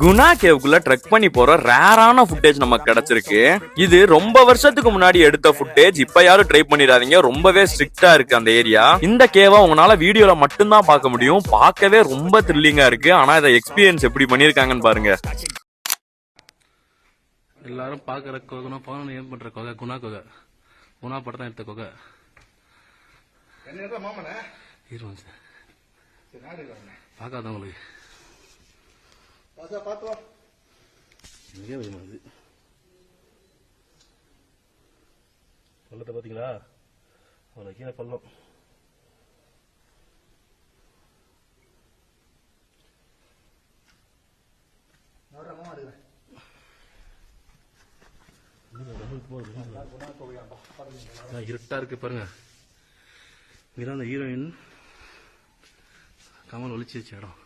Guna கேவுக்குள்ள trek பண்ணி போற ரேரான ஃபுட்டேஜ் நமக்கு கிடைச்சிருக்கு. இது ரொம்ப வருஷத்துக்கு முன்னாடி எடுத்த ஃபுட்டேஜ் இப்ப யாரும் ட்ரை பண்ணிடாதீங்க. ரொம்பவே ஸ்ட்ரிக்டா இருக்கு அந்த ஏரியா இந்த கேவை உங்களால வீடியோல மட்டும்தான் பார்க்க முடியும். பார்க்கவே ரொம்ப த்ரில்லிங்கா இருக்கு. ஆனா இதை எக்ஸ்பீரியன்ஸ் எப்படி பண்ணிருக்காங்கன்னு பாருங்க. எல்லாரும் பார்க்குற கொகை பவன் ஏன் பண்ற கொகை குணா கொகை. குணா படத்தான் எடுத்த கொகை. இருவாங்க சார் பார்க்காதவங்களுக்கு எனக்கே பயமா இருக்கு பள்ளத்தை பார்த்தீங்களா அவ்வளோ கீழே பள்ளம் இருட்டா இருக்கு பாருங்க இங்கதான் அந்த ஹீரோயின் கமல் ஒளிச்சு வச்ச இடம்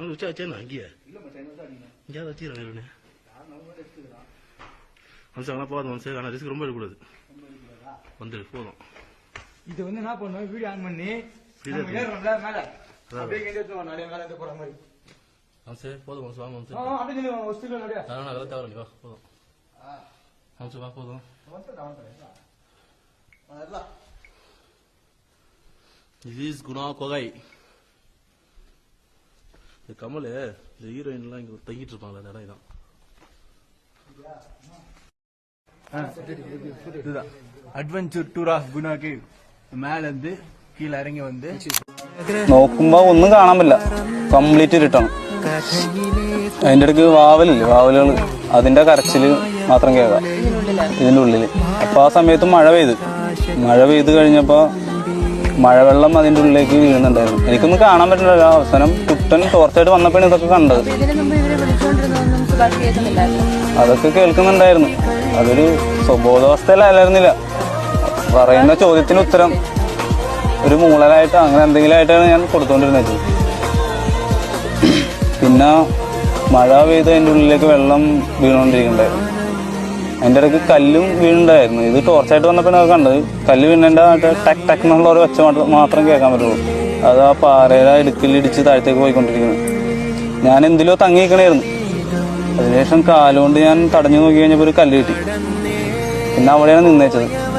ஆ, வச்சா வச்சேன் அங்கேயே இங்கேயாவது வச்சுக்கிறேன் ஹீரோனு மனுஷன் போதும் மனுஷன் ஆனால் ரிஸ்க் ரொம்ப எடுக்கக்கூடாது வந்துடு போதும் இது வந்து என்ன பண்ணுவோம் வீடியோ ஆன் பண்ணி மேல இங்க மனுஷன் போதும் மனுஷன் வாங்க ஆ, மனுஷன் அப்படியே நில்லு, ஒரு ஸ்டில் அப்படியே அதெல்லாம் அதெல்லாம் தேவை நீ வா போதும் மனுஷன் வா போதும் இஸ் குணா கொகை இந்த கமல் இந்த ஹீரோயின்லாம் இங்க தங்கிட்டு இருப்பாங்களே அந்த இடம் இதான் இதுதான் adventure tour of Guna cave மேல இருந்து கீழே இறங்கி வந்து നോക്കുമ്പോ ഒന്നും കാണാൻ പറ്റില്ല കംപ്ലീറ്റ് ഇരുട്ടാണ് അതിന്റെ ഇടയ്ക്ക് വാവലില്ലേ വാവലുകൾ അതിന്റെ കരച്ചില് മാത്രം കേൾക്കാം ഇതിന്റെ ഉള്ളില് അപ്പൊ ആ സമയത്ത് മഴ പെയ്ത് മഴ പെയ്ത് കഴിഞ്ഞപ്പോ മഴവെള്ളം അതിന്റെ ഉള്ളിലേക്ക് വീഴുന്നുണ്ടായിരുന്നു. എനിക്കൊന്നും കാണാൻ പറ്റുന്നില്ല അവസാനം കുട്ടൻ ടോർച്ചായിട്ട് വന്നപ്പോഴാണ് ഇതൊക്കെ കണ്ടത്. അതൊക്കെ കേൾക്കുന്നുണ്ടായിരുന്നു. അതൊരു സ്വബോധാവസ്ഥയിലല്ലായിരുന്നില്ല പറയുന്ന ചോദ്യത്തിന് ഉത്തരം ഒരു മൂളലായിട്ട് അങ്ങനെ എന്തെങ്കിലും ആയിട്ടാണ് ഞാൻ കൊടുത്തുകൊണ്ടിരുന്നത് പിന്നെ മഴ പെയ്ത് അതിന്റെ ഉള്ളിലേക്ക് വെള്ളം വീണുകൊണ്ടിരിക്കുന്നുണ്ടായിരുന്നു. അതിന്റെ ഇടയ്ക്ക് കല്ലും വീണുണ്ടായിരുന്നു. ഇത് ടോർച്ചായിട്ട് വന്നപ്പോൾ അത് കണ്ടത് കല്ല് വീണേന്റെ ടക്ക് ടക്ക് എന്നുള്ള ഒരു ഒച്ച മാത്രം- മാത്രം കേൾക്കാൻ പറ്റുള്ളൂ. അത് ആ പാറയുടെ ഇടുക്കിലിടിച്ച് താഴത്തേക്ക് പോയിക്കൊണ്ടിരിക്കുന്നത് ഞാൻ എന്തിലോ തങ്ങിയിരിക്കണായിരുന്നു. അതിനുശേഷം കാലുകൊണ്ട് ഞാൻ തടഞ്ഞു നോക്കി കഴിഞ്ഞപ്പോൾ ഒരു കല്ല് കിട്ടി. പിന്നെ അവിടെയാണ് നിന്നേച്ചത്.